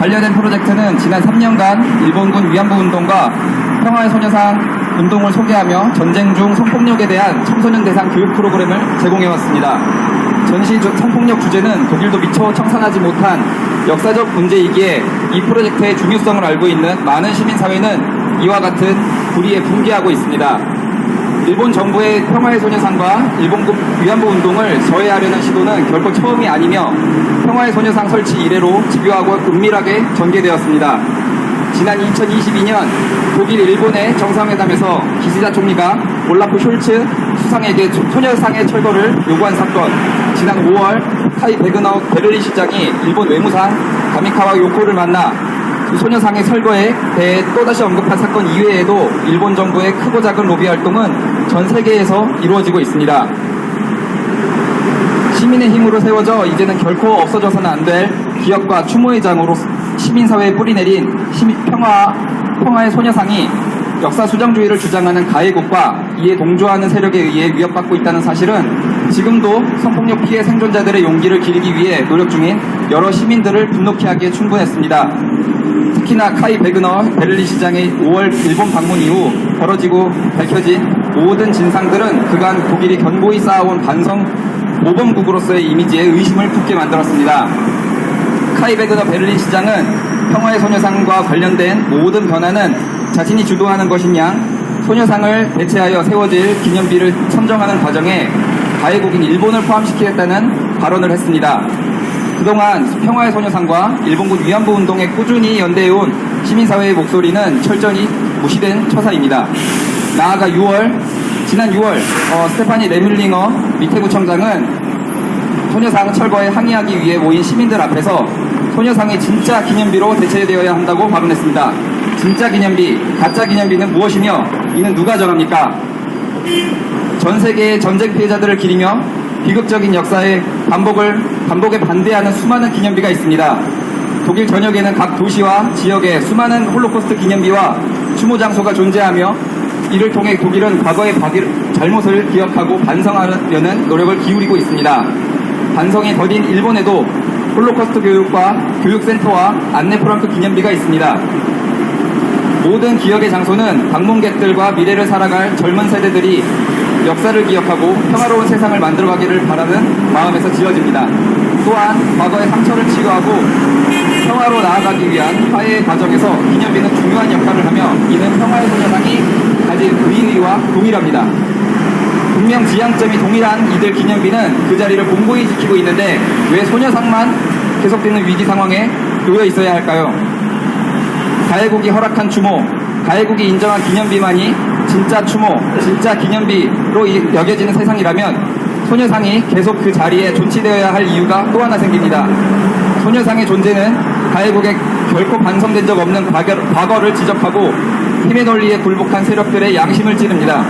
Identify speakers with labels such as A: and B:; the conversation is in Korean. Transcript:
A: 관련된 프로젝트는 지난 3년간 일본군 위안부 운동과 평화의 소녀상 운동을 소개하며 전쟁 중 성폭력에 대한 청소년 대상 교육 프로그램을 제공해왔습니다. 전시 주- 성폭력 주제는 독일도 미처 청산하지 못한 역사적 문제이기에 이 프로젝트의 중요성을 알고 있는 많은 시민사회는 이와 같은 불의에 분개하고 있습니다. 일본 정부의 평화의 소녀상과 일본군 위안부 운동을 저해하려는 시도는 결코 처음이 아니며 평화의 소녀상 설치 이래로 집요하고 은밀하게 전개되었습니다. 지난 2022년 독일 일본의 정상회담에서 기시다 총리가 올라프 숄츠 수상에게 소- 소녀상의 철거를 요구한 사건 지난 5월 카이 베그너 베를린 시장이 일본 외무상 가미카와 요코를 만나 그 소녀상의 철거에 대해 또다시 언급한 사건 이외에도 일본 정부의 크고 작은 로비 활동은 전 세계에서 이루어지고 있습니다. 시민의 힘으로 세워져 이제는 결코 없어져서는 안 될 기업과 추모의 장으로 시민사회에 뿌리내린 시민 평화, 평화의 소녀상이 역사 수정주의를 주장하는 가해국과 이에 동조하는 세력에 의해 위협받고 있다는 사실은 지금도 성폭력 피해 생존자들의 용기를 기리기 위해 노력 중인 여러 시민들을 분노케 하기에 충분했습니다. 특히나 카이 베그너 베를린 시장의 5월 일본 방문 이후 벌어지고 밝혀진 모든 진상들은 그간 독일이 견고히 쌓아온 반성 모범국으로서의 이미지에 의심을 품게 만들었습니다. 카이 베그너 베를린 시장은 평화의 소녀상과 관련된 모든 변화는 자신이 주도하는 것이냐 소녀상을 대체하여 세워질 기념비를 선정하는 과정에 가해국인 일본을 포함시키겠다는 발언을 했습니다. 그동안 평화의 소녀상과 일본군 위안부 운동에 꾸준히 연대해온 시민사회의 목소리는 철저히 무시된 처사입니다. 나아가 6월, 지난 6월, 어, 스테파니 레밀링어 미태구청장은 소녀상 철거에 항의하기 위해 모인 시민들 앞에서 소녀상이 진짜 기념비로 대체되어야 한다고 발언했습니다. 진짜 기념비, 가짜 기념비는 무엇이며 이는 누가 정합니까? 전 세계의 전쟁 피해자들을 기리며 비극적인 역사의 반복을 반복에 반대하는 수많은 기념비가 있습니다. 독일 전역에는 각 도시와 지역에 수많은 홀로코스트 기념비와 추모 장소가 존재하며 이를 통해 독일은 과거의 잘못을 기억하고 반성하려는 노력을 기울이고 있습니다. 반성이 더딘 일본에도 홀로코스트 교육과 교육센터와 안네 프랑크 기념비가 있습니다. 모든 기억의 장소는 방문객들과 미래를 살아갈 젊은 세대들이 역사를 기억하고 평화로운 세상을 만들어가기를 바라는 마음에서 지어집니다. 또한 과거의 상처를 치유하고 평화로 나아가기 위한 화해의 과정에서 기념비는 중요한 역할을 하며 이는 평화의 소녀상이 가진 의의와 동일합니다. 분명 지향점이 동일한 이들 기념비는 그 자리를 공고히 지키고 있는데 왜 소녀상만 계속되는 위기 상황에 놓여 있어야 할까요? 가해국이 허락한 추모, 가해국이 인정한 기념비만이 진짜 추모, 진짜 기념비로 이- 여겨지는 세상이라면 소녀상이 계속 그 자리에 존치되어야 할 이유가 또 하나 생깁니다. 소녀상의 존재는 가해국에 결코 반성된 적 없는 과거, 과거를 지적하고 힘의 논리에 굴복한 세력들의 양심을 찌릅니다.